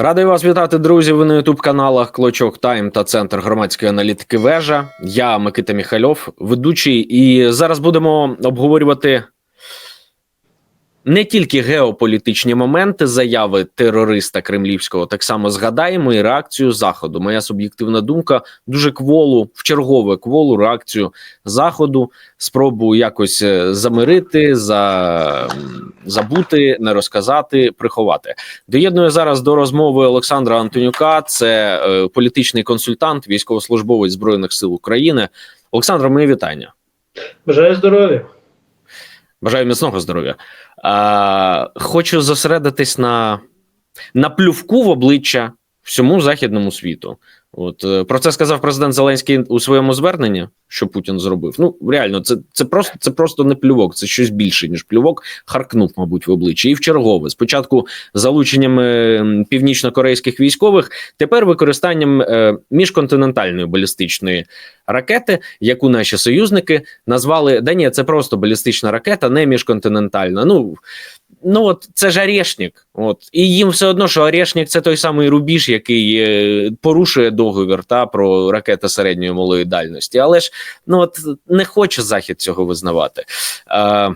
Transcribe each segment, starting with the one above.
Радий вас вітати, друзі. Ви на ютуб каналах Клочок Тайм та Центр громадської аналітики Вежа. Я Микита Міхальов, ведучий, і зараз будемо обговорювати не тільки геополітичні моменти заяви терориста кремлівського, так само згадаємо і реакцію заходу. Моя суб'єктивна думка дуже кволу, в чергове кволу реакцію заходу. Спробу якось е, замирити, за, забути, не розказати, приховати. Доєдную зараз до розмови Олександра Антонюка. Це е, політичний консультант, військовослужбовець збройних сил України. Олександр, мої вітання. Бажаю здоров'я. Бажаю міцного здоров'я. А, хочу зосередитись на, на плювку в обличчя всьому західному світу. От е, про це сказав президент Зеленський у своєму зверненні, що Путін зробив. Ну реально, це це просто це просто не плювок, це щось більше ніж плювок. Харкнув, мабуть, в обличчя і в чергове. Спочатку залученням е, північно-корейських військових, тепер використанням е, міжконтинентальної балістичної ракети, яку наші союзники назвали да ні, це просто балістична ракета, не міжконтинентальна. Ну ну от це ж Орешник. От і їм все одно, що Орешник це той самий рубіж, який е, порушує договір та про ракети середньої малої дальності. Але ж ну от не хоче захід цього визнавати. Е,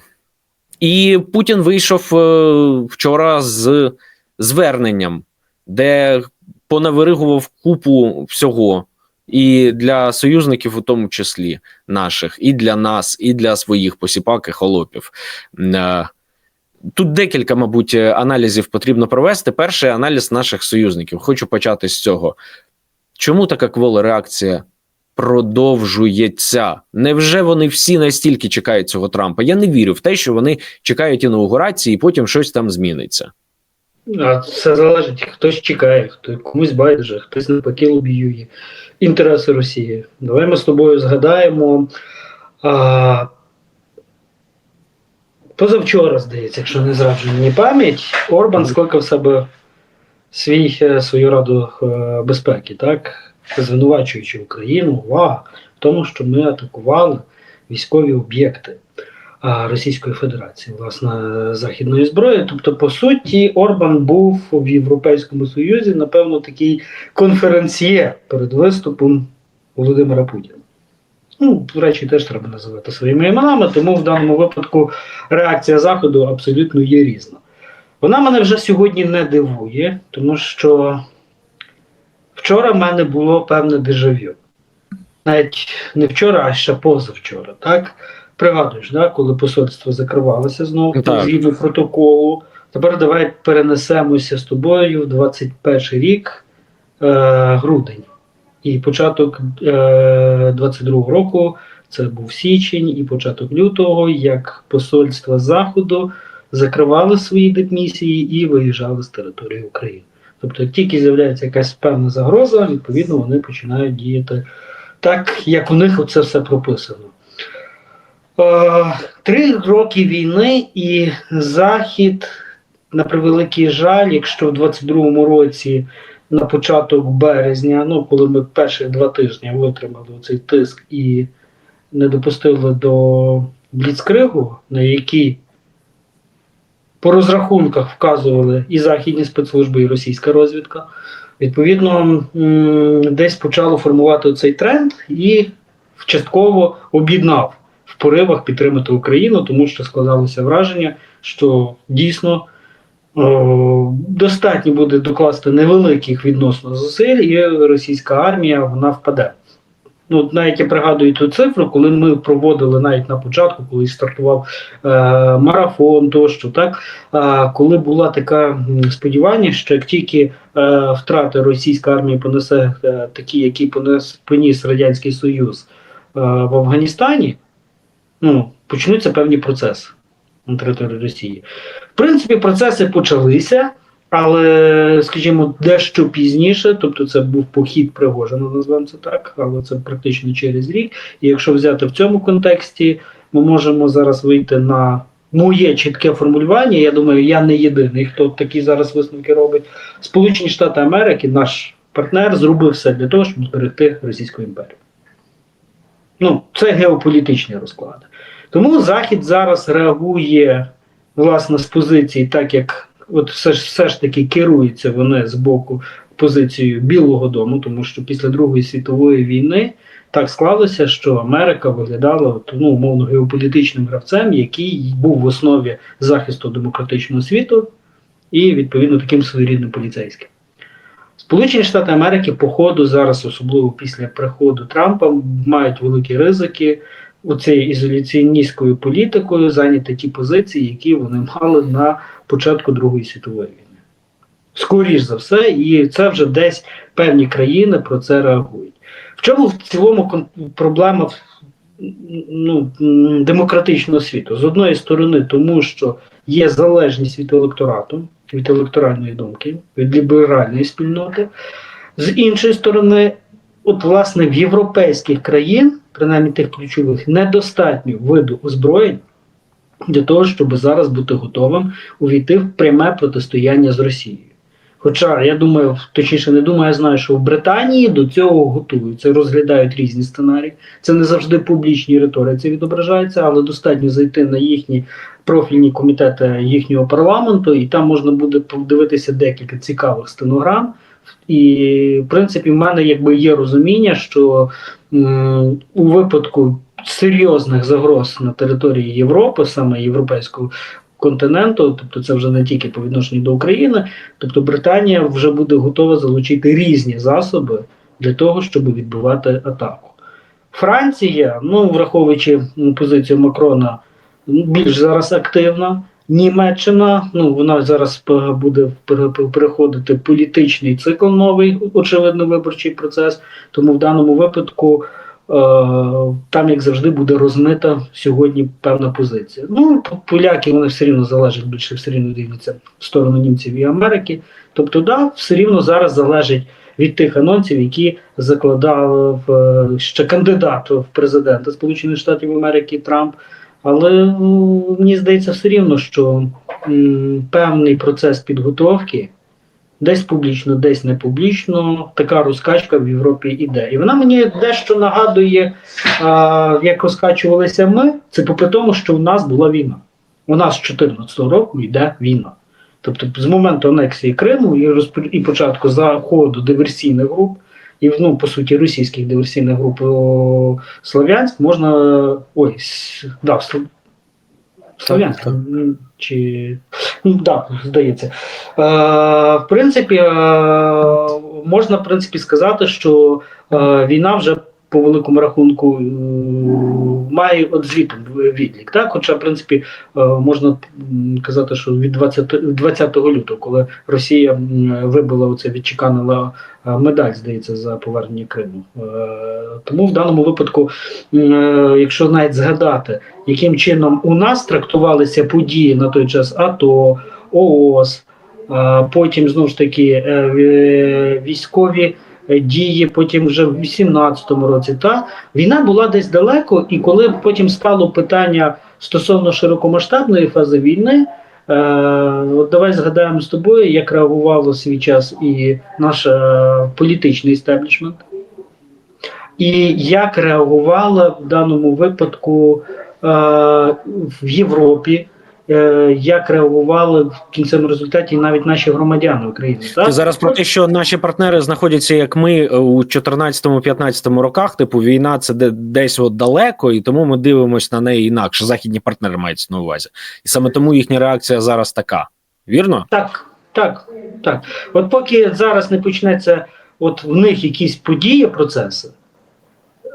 і Путін вийшов е, вчора з зверненням, де понавиригував купу всього. І для союзників, у тому числі наших, і для нас, і для своїх посіпак і холопів. Е, Тут декілька, мабуть, аналізів потрібно провести. Перший аналіз наших союзників. Хочу почати з цього. Чому така квола реакція продовжується? Невже вони всі настільки чекають цього Трампа? Я не вірю в те, що вони чекають інаугурації і потім щось там зміниться. А це залежить, хтось чекає, хто комусь байдуже, хтось навпаки лобіює інтереси Росії. Давай ми з тобою згадаємо. А, Позавчора, здається, якщо не зраджує мені пам'ять, Орбан скликав себе свій, е, свою раду е, безпеки, так? звинувачуючи Україну увага, в тому, що ми атакували військові об'єкти Російської Федерації, власне, західної зброї. Тобто, по суті, Орбан був в Європейському Союзі, напевно, такий конференціє перед виступом Володимира Путіна. Ну, речі, теж треба називати своїми іменами, тому в даному випадку реакція Заходу абсолютно є різна. Вона мене вже сьогодні не дивує, тому що вчора в мене було певне дежавю. Навіть не вчора, а ще позавчора. Так? Пригадуєш, да, коли посольство закривалося знову Так. згідно протоколу. Тепер давай перенесемося з тобою в 21 рік, е, грудень. І початок е, 22 року, це був січень і початок лютого, як посольства Заходу закривали свої дипмісії і виїжджали з території України. Тобто, як тільки з'являється якась певна загроза, відповідно вони починають діяти так, як у них це все прописано. Е, Три роки війни і Захід, на превеликий жаль, якщо в 22-му році на початок березня, ну коли ми перші два тижні витримали цей тиск і не допустили до Бліцкригу, на який по розрахунках вказували і західні спецслужби, і російська розвідка. Відповідно, десь почало формувати цей тренд і частково об'єднав в поривах підтримати Україну, тому що складалося враження, що дійсно достатньо буде докласти невеликих відносно зусиль, і російська армія вона впаде. Ну, навіть я пригадую ту цифру, коли ми проводили навіть на початку, коли стартував е, марафон, тощо, так е, коли була така сподівання, що як тільки е, втрати російська армія понесе е, такі, які понес поніс радянський Союз е, в Афганістані, ну почнуться певні процеси на території Росії. В принципі, процеси почалися. Але, скажімо, дещо пізніше, тобто це був похід Пригожина, назвемо це так, але це практично через рік. І якщо взяти в цьому контексті, ми можемо зараз вийти на моє чітке формулювання. Я думаю, я не єдиний, хто такі зараз висновки робить. Сполучені Штати Америки, наш партнер, зробив все для того, щоб зберегти Російську імперію. Ну, це геополітичні розклади. Тому Захід зараз реагує власне з позиції, так як от все ж все ж таки керуються вони з боку позицією Білого Дому, тому що після Другої світової війни так склалося, що Америка виглядала от, ну, умовно геополітичним гравцем, який був в основі захисту демократичного світу і відповідно таким своєрідним поліцейським. Сполучені Штати Америки по ходу зараз, особливо після приходу Трампа, мають великі ризики оцією ізоляціоністською політикою зайняти ті позиції, які вони мали на початку Другої світової війни. Скоріш за все, і це вже десь певні країни про це реагують. В чому в цілому проблема ну, демократичного світу? З одної сторони, тому що є залежність від електорату, від електоральної думки, від ліберальної спільноти. З іншої сторони, от власне в європейських країн, принаймні тих ключових, недостатньо виду озброєнь для того, щоб зараз бути готовим увійти в пряме протистояння з Росією. Хоча я думаю, точніше не думаю, я знаю, що в Британії до цього готуються, розглядають різні сценарії. Це не завжди в публічній риториці відображається, але достатньо зайти на їхні профільні комітети їхнього парламенту, і там можна буде подивитися декілька цікавих стенограм. І, в принципі, в мене якби є розуміння, що м, у випадку серйозних загроз на території Європи, саме європейського континенту, тобто це вже не тільки по відношенню до України, тобто Британія вже буде готова залучити різні засоби для того, щоб відбивати атаку. Франція, ну враховуючи позицію Макрона, більш зараз активна. Німеччина, ну вона зараз буде пере- пере- переходити політичний цикл новий, очевидно, виборчий процес. Тому в даному випадку е, там, як завжди, буде розмита сьогодні певна позиція. Ну, поляки вони все рівно залежать більше, все рівно дивляться в сторону німців і Америки. Тобто, да, все рівно зараз залежить від тих анонсів, які закладав е, ще кандидат в президенти Сполучених Штатів Америки Трамп. Але ну, мені здається все рівно, що м, певний процес підготовки десь публічно, десь не публічно, така розкачка в Європі іде. І вона мені дещо нагадує, а, як розкачувалися ми, це попри тому, що у нас була війна. У нас з 2014 року йде війна. Тобто з моменту анексії Криму і, розпо- і початку заходу диверсійних груп, і ну, по суті російських диверсійних груп у Слов'янськ можна. Ой, да, Сл- Слов'янськ. так. Чи ну, да, здається. Е, в принципі, е, можна в принципі сказати, що е, війна вже по великому рахунку е, має от звідти відлік. Так? Хоча, в принципі, е, можна казати, що від 20, 20 лютого, коли Росія вибила оце відчеканила е, медаль, здається, за повернення Криму. Е, Тому в даному випадку, якщо навіть згадати, яким чином у нас трактувалися події на той час АТО, ООС, потім знову ж таки військові дії, потім вже в 18-му році. Та війна була десь далеко, і коли потім стало питання стосовно широкомасштабної фази війни. Е, от давай згадаємо з тобою, як реагувало свій час і наш е, політичний істеблішмент, і як реагувала в даному випадку е, в Європі, е, як реагували в кінцевому результаті навіть наші громадяни України. Так? Ти зараз про те, що наші партнери знаходяться як ми е, у 14-15 роках. Типу, війна це десь от далеко, і тому ми дивимося на неї інакше. Західні партнери мають на увазі, і саме тому їхня реакція зараз така. Вірно? Так, так, так. От поки зараз не почнеться от в них якісь події, процеси, е,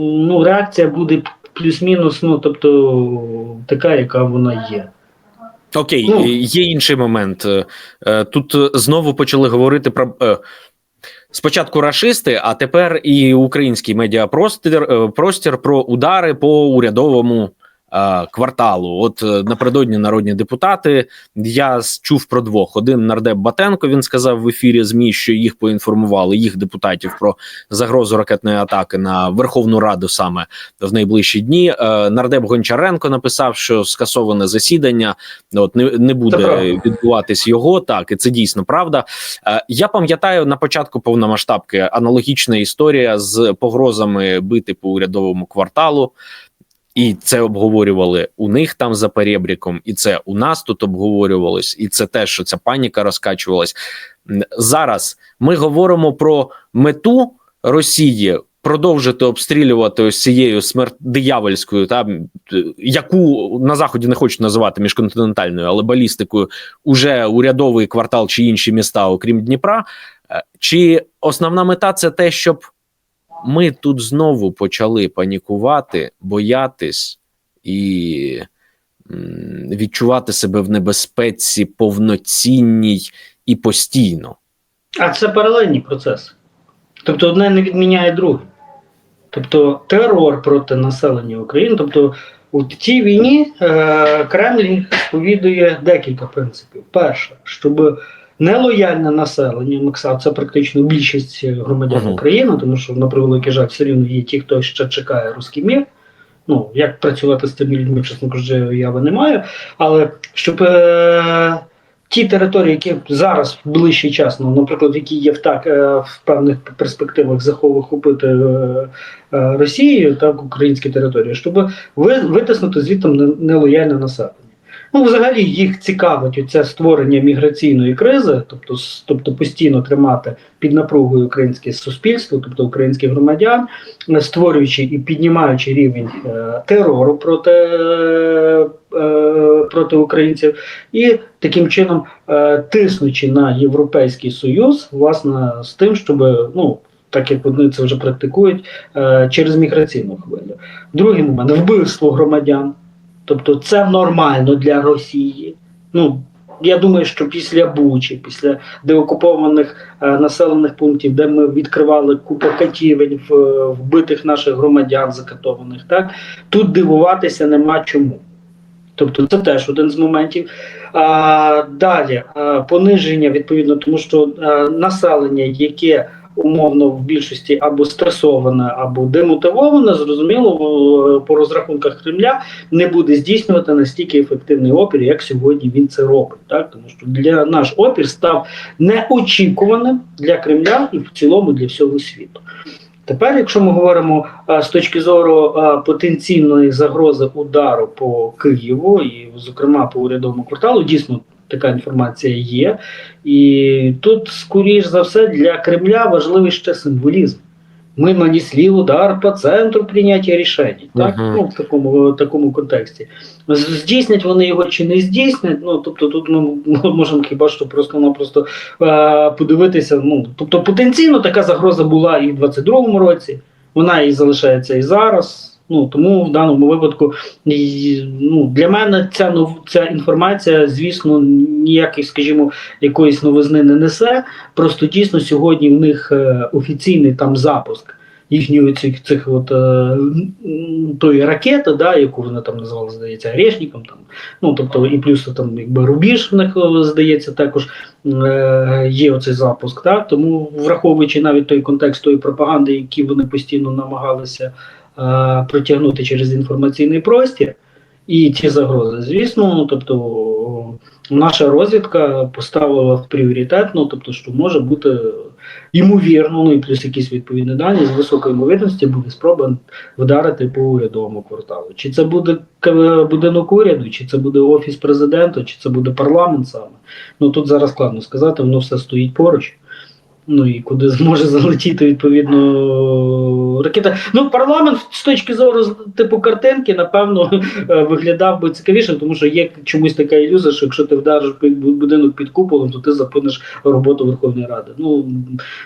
ну, реакція буде плюс-мінус, ну, тобто така, яка вона є. Окей, Ну. є інший момент. Е, е, Тут знову почали говорити про. е, Спочатку рашисти, а тепер і український медіапростір простір про удари по урядовому кварталу. От е, напередодні народні депутати я чув про двох: один нардеп Батенко він сказав в ефірі ЗМІ, що їх поінформували їх депутатів про загрозу ракетної атаки на Верховну Раду саме в найближчі дні. Е, Нардеп Гончаренко написав, що скасоване засідання от не, не буде відбуватись його. Так і це дійсно правда. Е, Я пам'ятаю на початку повномасштабки аналогічна історія з погрозами бити по урядовому кварталу. І це обговорювали у них там за перебріком, і це у нас тут обговорювалось, і це те, що ця паніка розкачувалась. Зараз ми говоримо про мету Росії продовжити обстрілювати ось цією смерть диявольською, та яку на заході не хочуть називати міжконтинентальною, але балістикою, уже урядовий квартал чи інші міста, окрім Дніпра. Е, Чи основна мета це те, щоб ми тут знову почали панікувати, боятись і відчувати себе в небезпеці повноцінній і постійно. А це паралельні процеси. Тобто одне не відміняє друге. Тобто терор проти населення України. Тобто у цій війні е, Кремль сповідує декілька принципів. Перше, щоб нелояльне населення, Макса, це практично більшість громадян Мгм. України, тому що на превеликий жаль, все рівно є ті, хто ще чекає руський мір. Ну, як працювати з тими людьми, чесно кажучи, уяви немає. Але щоб е, ті території, які зараз в ближчий час, ну, наприклад, які є в так е, в певних перспективах захопити е, е, Росією, так українські території, щоб ви, витиснути звідти не- нелояльне населення. Ну, взагалі їх цікавить оце створення міграційної кризи, тобто, тобто постійно тримати під напругою українське суспільство, тобто українських громадян, е, створюючи і піднімаючи рівень е, терору проти, е, проти українців, і таким чином е, тиснучи на Європейський Союз, власне, з тим, щоб ну. Так як вони це вже практикують е, через міграційну хвилю. Другий момент вбивство громадян. Тобто це нормально для Росії. Ну, я думаю, що після Бучі, після деокупованих е, населених пунктів, де ми відкривали купу катівень в, вбитих наших громадян закатованих, так тут дивуватися нема чому. Тобто це теж один з моментів. А, далі а, пониження відповідно, тому що а, населення, яке умовно в більшості або стресоване, або демотивоване, зрозуміло, по розрахунках Кремля не буде здійснювати настільки ефективний опір, як сьогодні він це робить. Так? Тому що для наш опір став неочікуваним для Кремля і в цілому для всього світу. Тепер, якщо ми говоримо а, з точки зору а, потенційної загрози удару по Києву, і, зокрема, по урядовому кварталу, дійсно така інформація є. І тут, скоріш за все, для Кремля важливий ще символізм. Ми нанесли удар по центру прийняття рішень, так? Мгм. Ну, в такому, в такому контексті. Здійснять вони його чи не здійснять. Ну тобто, тут ми можемо хіба що просто-напросто е, подивитися. Ну тобто, потенційно така загроза була і в 22-му році, вона і залишається і зараз. Ну тому в даному випадку ну, для мене ця нов, ця інформація, звісно, ніяких, скажімо, якоїсь новизни не несе. Просто дійсно сьогодні в них е, офіційний там запуск їхньої цих, цих от, е, тої ракети, да, яку вони там назвали, здається, Орешником. Там, ну, тобто, і плюс там якби рубіж в них е, здається також е, є оцей запуск. Так? Тому, враховуючи навіть той контекст тої пропаганди, які вони постійно намагалися протягнути через інформаційний простір. І ті загрози, звісно, ну, тобто наша розвідка поставила в пріоритет, ну тобто, що може бути ймовірно, ну і плюс якісь відповідні дані з високої ймовірності буде спроба вдарити по урядовому кварталу. Чи це буде будинок уряду, чи це буде офіс президента, чи це буде парламент саме. Ну тут зараз складно сказати, воно все стоїть поруч. Ну і куди зможе залетіти відповідно ракета. Ну, парламент з точки зору типу картинки, напевно, е, виглядав би цікавіше, тому що є чомусь така ілюзія, що якщо ти вдариш будинок під куполом, то ти зупиниш роботу Верховної Ради. Ну,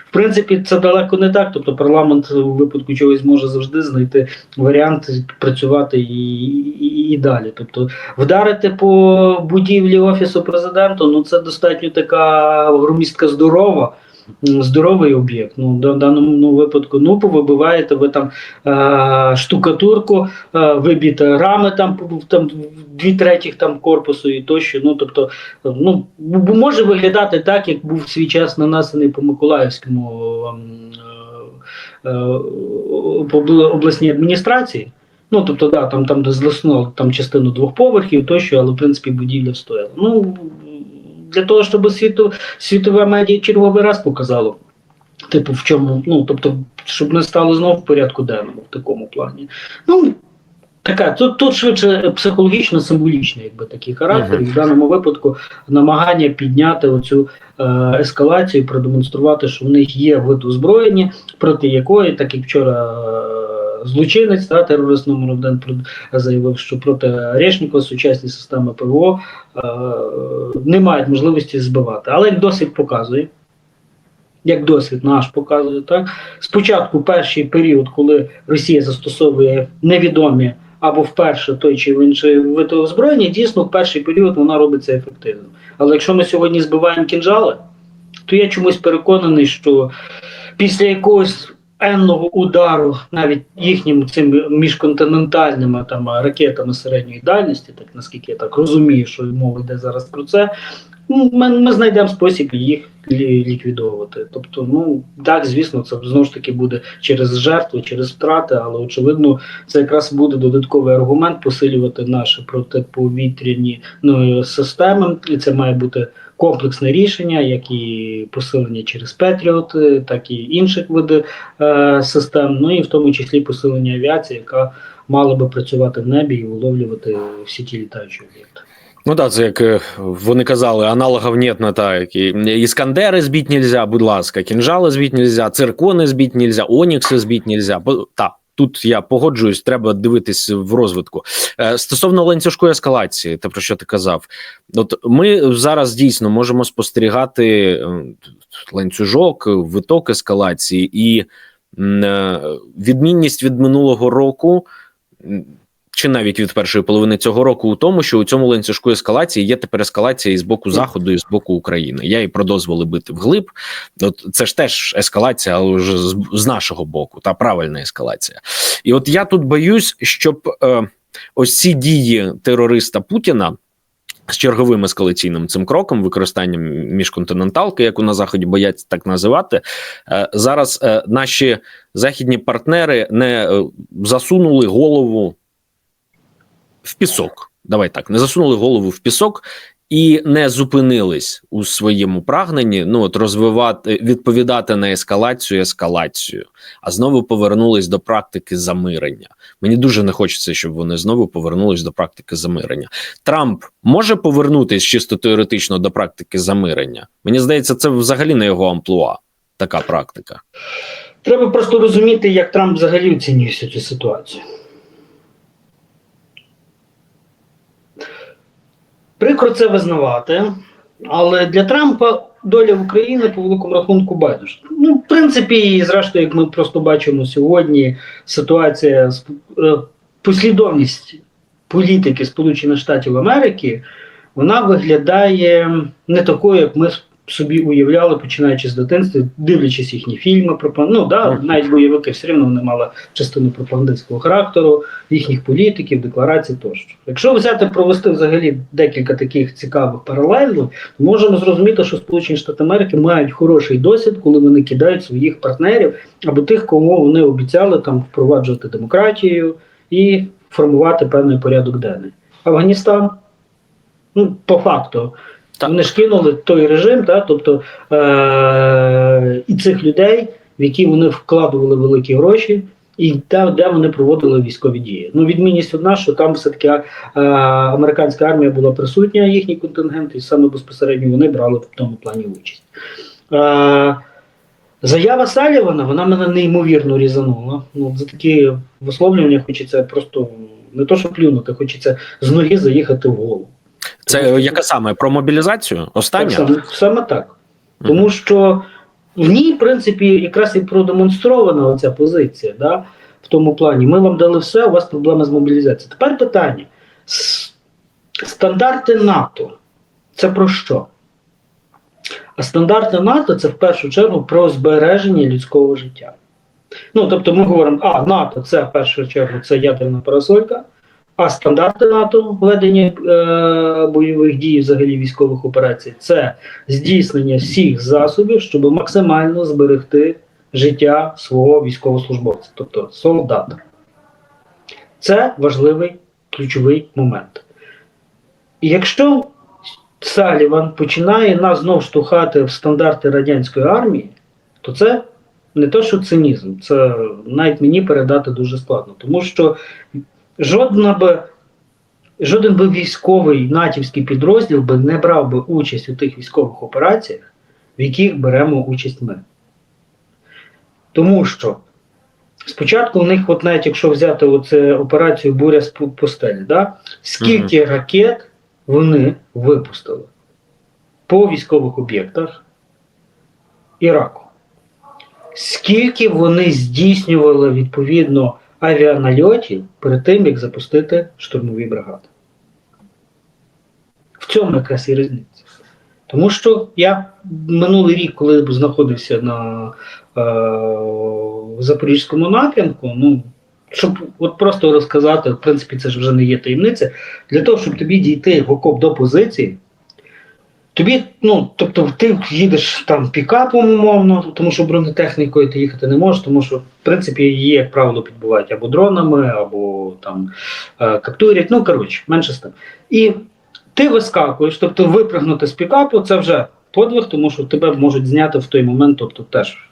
в принципі, це далеко не так. Тобто парламент у випадку чогось може завжди знайти варіант працювати і, і, і далі. Тобто, вдарити по будівлі офісу президента, ну це достатньо така громістка здорова. Здоровий об'єкт. Ну, в даному випадку ну, повибиваєте ви там е, штукатурку, е, вибіте рами там, там дві третіх там корпусу і тощо. Ну, тобто, ну, може виглядати так, як був свій час нанесений по Миколаївському ем, е, е, обласній адміністрації. Ну, тобто, да, там, там де злеснуло там частину двох поверхів тощо, але в принципі будівля встояла. Ну, для того, щоб світу, світове медіа черговий раз показало. Типу, в чому, ну тобто, щоб не стало знову в порядку денному в такому плані. Ну, Така, тут, тут швидше психологічно-символічний, якби такий характер, і в даному випадку намагання підняти оцю е, ескалацію, продемонструвати, що в них є вид озброєння, проти якої, так як вчора е, злочинець, та, терорист номер один заявив, що проти Решнікова сучасні системи ПВО е, не мають можливості збивати. Але як досвід показує, як досвід наш показує, так спочатку перший період, коли Росія застосовує невідомі або вперше той чи інший вид озброєння, дійсно в перший період вона робить це ефективно. Але якщо ми сьогодні збиваємо кінжали, то я чомусь переконаний, що після якогось енного удару, навіть їхніми цими міжконтинентальними там ракетами середньої дальності, так наскільки я так розумію, що мова йде зараз про це. ну, Ми, ми знайдемо спосіб їх ліквідовувати. Тобто, ну так, звісно, це знову ж таки буде через жертви, через втрати, але очевидно, це якраз буде додатковий аргумент посилювати наші протиповітряні ну, системи, і це має бути комплексне рішення, як і посилення через Петріот, так і інших видів е, систем, ну і в тому числі посилення авіації, яка мала би працювати в небі і виловлювати всі ті літаючі об'єкти. Ну так, це як е, вони казали, аналогів нет на так. І Іскандери збити нельзя, будь ласка, кінжали збити нельзя, циркони збити нельзя, онікси збити нельзя. Бо так, тут я погоджуюсь, треба дивитись в розвитку. Е, Стосовно ланцюжкої ескалації, те про що ти казав, от ми зараз дійсно можемо спостерігати е, ланцюжок, виток ескалації і е, відмінність від минулого року. Чи навіть від першої половини цього року у тому, що у цьому ланцюжку ескалації є тепер ескалація і з боку заходу, і з боку України. Я і про дозволи бити вглиб. От це ж теж ескалація, але вже з, з нашого боку, та правильна ескалація. І от я тут боюсь, щоб е, ось ці дії терориста Путіна. З черговим ескалаційним цим кроком, використанням міжконтиненталки, яку на заході бояться так називати, е, зараз е, наші західні партнери не е, засунули голову в пісок. Давай так, не засунули голову в пісок і не зупинились у своєму прагненні. Ну от розвивати, відповідати на ескалацію, ескалацію, а знову повернулись до практики замирення. Мені дуже не хочеться, щоб вони знову повернулись до практики замирення. Трамп може повернутись чисто теоретично до практики замирення. Мені здається, це взагалі не його амплуа. Така практика. Треба просто розуміти, як Трамп взагалі оцінює цю ситуацію. Прикро це визнавати, але для Трампа доля України по великому рахунку байдуже. Ну, в принципі, і зрештою, як ми просто бачимо сьогодні, ситуація з е, послідовність політики Сполучених Штатів Америки, вона виглядає не такою, як ми собі уявляли, починаючи з дитинства, дивлячись їхні фільми про ну да, навіть бойовики все рівно вони мали частину пропагандистського характеру, їхніх політиків, декларацій тощо. Якщо взяти провести взагалі декілька таких цікавих паралелів, то можемо зрозуміти, що Сполучені Штати Америки мають хороший досвід, коли вони кидають своїх партнерів або тих, кому вони обіцяли там впроваджувати демократію і формувати певний порядок денний. Афганістан, ну по факту. Вони ж кинули той режим, та, тобто е- і цих людей, в які вони вкладували великі гроші, і те, де вони проводили військові дії. Ну, відмінність одна, що там все-таки е- американська армія була присутня, їхній контингент, і саме безпосередньо вони брали в тому плані участь. Е- Заява Салівана, вона мене неймовірно різанула. Ну, за такі висловлювання хочеться просто не то, що плюнути, хочеться з ноги заїхати в голову. Це яка саме про мобілізацію? Остання? Так, саме, саме так. Тому що в ній, в принципі, якраз і продемонстрована оця позиція. Да? В тому плані, ми вам дали все, у вас проблема з мобілізацією. Тепер питання: стандарти НАТО це про що? А стандарти НАТО це в першу чергу про збереження людського життя. Ну, тобто ми говоримо, а НАТО це в першу чергу це ядерна парасолька, а стандарти НАТО ведення е, бойових дій, взагалі військових операцій, це здійснення всіх засобів, щоб максимально зберегти життя свого військовослужбовця, тобто солдата. Це важливий ключовий момент. І якщо Саліван починає нас знов штовхати в стандарти радянської армії, то це не то, що цинізм, це навіть мені передати дуже складно. Тому що жодна би, жоден би військовий натівський підрозділ би не брав би участь у тих військових операціях, в яких беремо участь ми. Тому що спочатку у них, от навіть якщо взяти оце операцію Буря з пустелі, да, скільки ракет вони випустили по військових об'єктах Іраку. Скільки вони здійснювали відповідно авіанальотів перед тим, як запустити штурмові бригади? В цьому якраз і різниця. Тому що я минулий рік, коли знаходився на е, Запорізькому напрямку, ну, щоб от просто розказати, в принципі, це ж вже не є таємниця, для того, щоб тобі дійти в окоп до позиції, тобі, ну, тобто, ти їдеш там пікапом, умовно, тому що бронетехнікою ти їхати не можеш, тому що, в принципі, її, як правило, підбувають або дронами, або там е, каптурять, ну, коротше, менше з тим. І ти вискакуєш, тобто випрыгнути з пікапу, це вже подвиг, тому що тебе можуть зняти в той момент, тобто теж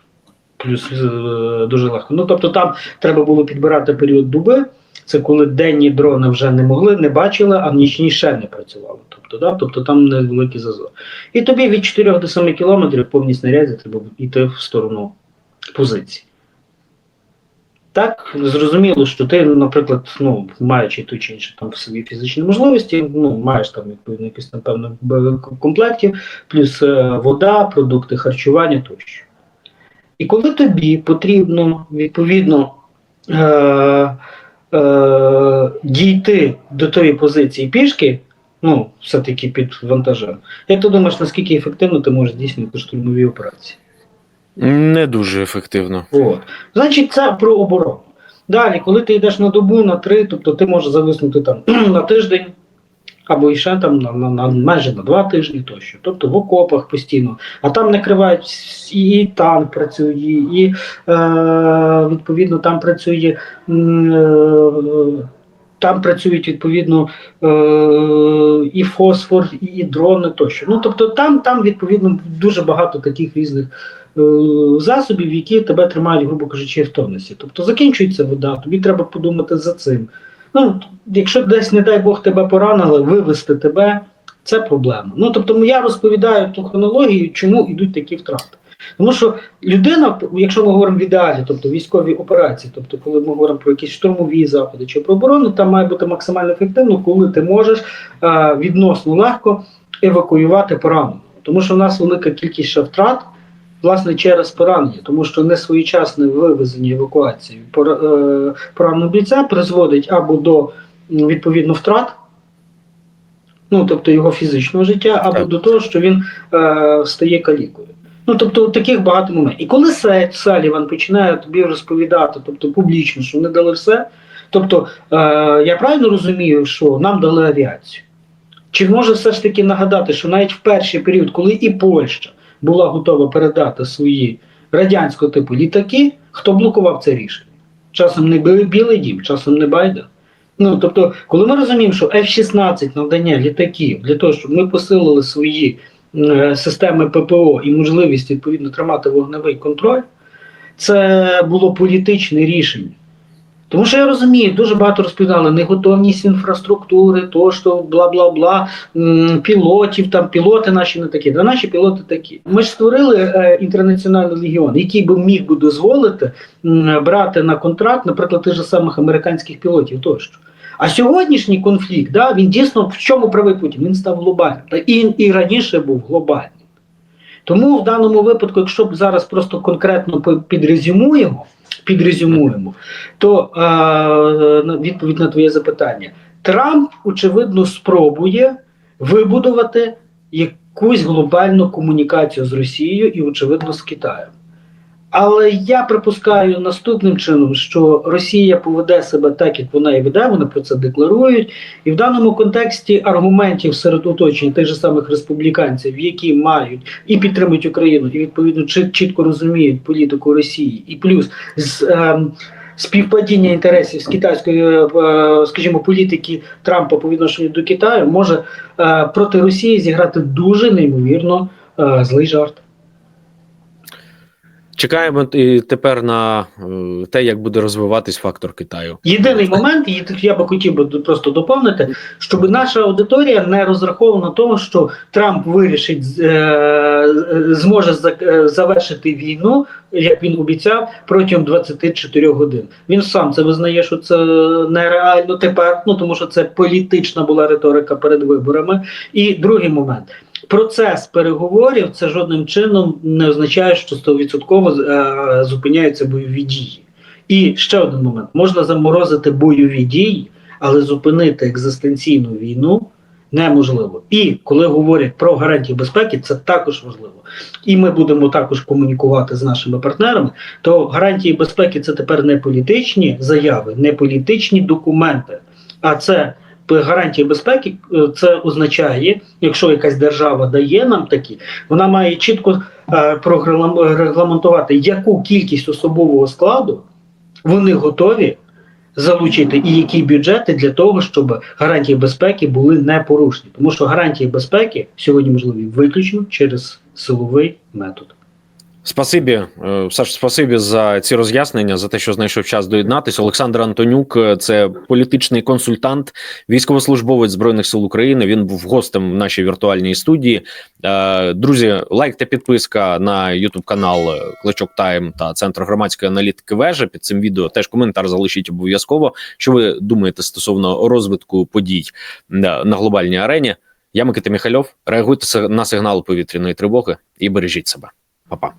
плюс е, дуже легко. Ну, тобто там треба було підбирати період доби, це коли денні дрони вже не могли, не бачили, а нічні ще не працювали. Тобто, да? тобто там невеликий зазор. І тобі від 4 до 7 кілометрів повні снаряді треба йти в сторону позиції. Так, зрозуміло, що ти, наприклад, ну, маючи ту чи іншу там в собі фізичні можливості, ну, маєш там відповідно якісь напевно б- комплектів, плюс е, вода, продукти харчування тощо. І коли тобі потрібно відповідно е, е, дійти до тої позиції пішки, ну, все-таки під вантажем, як ти думаєш, наскільки ефективно ти можеш здійснювати штурмові операції? Не дуже ефективно. От. Значить, це про оборону. Далі, коли ти йдеш на добу, на три, тобто ти можеш зависнути там на тиждень, або і ще там на, на, на майже на два тижні тощо. Тобто в окопах постійно. А там накривають і танк працює, і е, відповідно там працює. Е, там працюють відповідно е, і фосфор, і дрони тощо. Ну тобто там, там відповідно дуже багато таких різних е, засобів, які тебе тримають, грубо кажучи, в тонусі. Тобто закінчується вода, тобі треба подумати за цим. Ну, якщо десь, не дай Бог, тебе поранили, вивести тебе, це проблема. Ну тобто я розповідаю ту хронологію, чому йдуть такі втрати. Тому що людина, якщо ми говоримо в ідеалі, тобто військові операції, тобто коли ми говоримо про якісь штурмові заходи чи про оборону, там має бути максимально ефективно, коли ти можеш е, відносно легко евакуювати пораненого. Тому що в нас велика кількість втрат, власне, через поранення, тому що несвоєчасне вивезення евакуації е, пораненого бійця призводить або до відповідно втрат, ну тобто його фізичного життя, або Так. до того, що він е, стає калікою. Ну, тобто таких багато моментів. І коли Саліван починає тобі розповідати, тобто публічно, що не дали все, тобто е, я правильно розумію, що нам дали авіацію. Чи може все ж таки нагадати, що навіть в перший період, коли і Польща була готова передати свої радянського типу літаки, хто блокував це рішення? Часом не Білий Дім, часом не Байден. Ну, тобто, коли ми розуміємо, що F-16 надання літаків для того, щоб ми посилили свої е, системи ППО і можливість відповідно тримати вогневий контроль, це було політичне рішення. Тому що я розумію, дуже багато розповідали неготовність інфраструктури, то що бла бла бла, пілотів, там пілоти наші не такі. Да наші пілоти такі. Ми ж створили е, інтернаціональний легіон, який би міг би дозволити м, брати на контракт, наприклад, тих же самих американських пілотів тощо. А сьогоднішній конфлікт, да, він дійсно в чому правий Путін? Він став глобальним. Та і, і раніше був глобальним. Тому в даному випадку, якщо б зараз просто конкретно підрезюмуємо, підрезюмуємо, то е, відповідь на твоє запитання. Трамп, очевидно, спробує вибудувати якусь глобальну комунікацію з Росією і, очевидно, з Китаєм. Але я припускаю наступним чином, що Росія поведе себе так, як вона і веде, вони про це декларують. І в даному контексті аргументів серед оточень тих же самих республіканців, які мають і підтримують Україну, і відповідно чітко розуміють політику Росії, і плюс з ем, співпадіння інтересів з китайської, е, е, скажімо, політики Трампа по відношенню до Китаю, може е, проти Росії зіграти дуже неймовірно е, злий жарт. Чекаємо і тепер на е, те, як буде розвиватись фактор Китаю. Єдиний момент, і я би хотів би просто доповнити, щоб наша аудиторія не розраховувала на тому, що Трамп вирішить е, зможе е, завершити війну, як він обіцяв, протягом 24 годин. Він сам це визнає, що це нереально тепер, ну тому що це політична була риторика перед виборами. І другий момент. Процес переговорів це жодним чином не означає, що 100% е, зупиняються бойові дії. І ще один момент: можна заморозити бойові дії, але зупинити екзистенційну війну неможливо. І коли говорять про гарантії безпеки, це також важливо. І ми будемо також комунікувати з нашими партнерами. То гарантії безпеки це тепер не політичні заяви, не політичні документи, а це. Гарантії безпеки е, це означає, якщо якась держава дає нам такі, вона має чітко е, прогрелам- регламентувати, яку кількість особового складу вони готові залучити і які бюджети для того, щоб гарантії безпеки були не порушені. Тому що гарантії безпеки сьогодні можливі виключно через силовий метод. Спасибі, е, Саш, спасибі за ці роз'яснення, за те, що знайшов час доєднатись. Олександр Антонюк, е, це політичний консультант, військовослужбовець збройних сил України. Він був гостем в нашій віртуальній студії. Е, Друзі, лайк та підписка на Ютуб канал Кличок Тайм та Центр громадської аналітики. Вежа під цим відео теж коментар залишіть обов'язково. Що ви думаєте стосовно розвитку подій на глобальній арені? Я Микита Міхальов. Реагуйте на сигнал повітряної тривоги і бережіть себе. Па-па.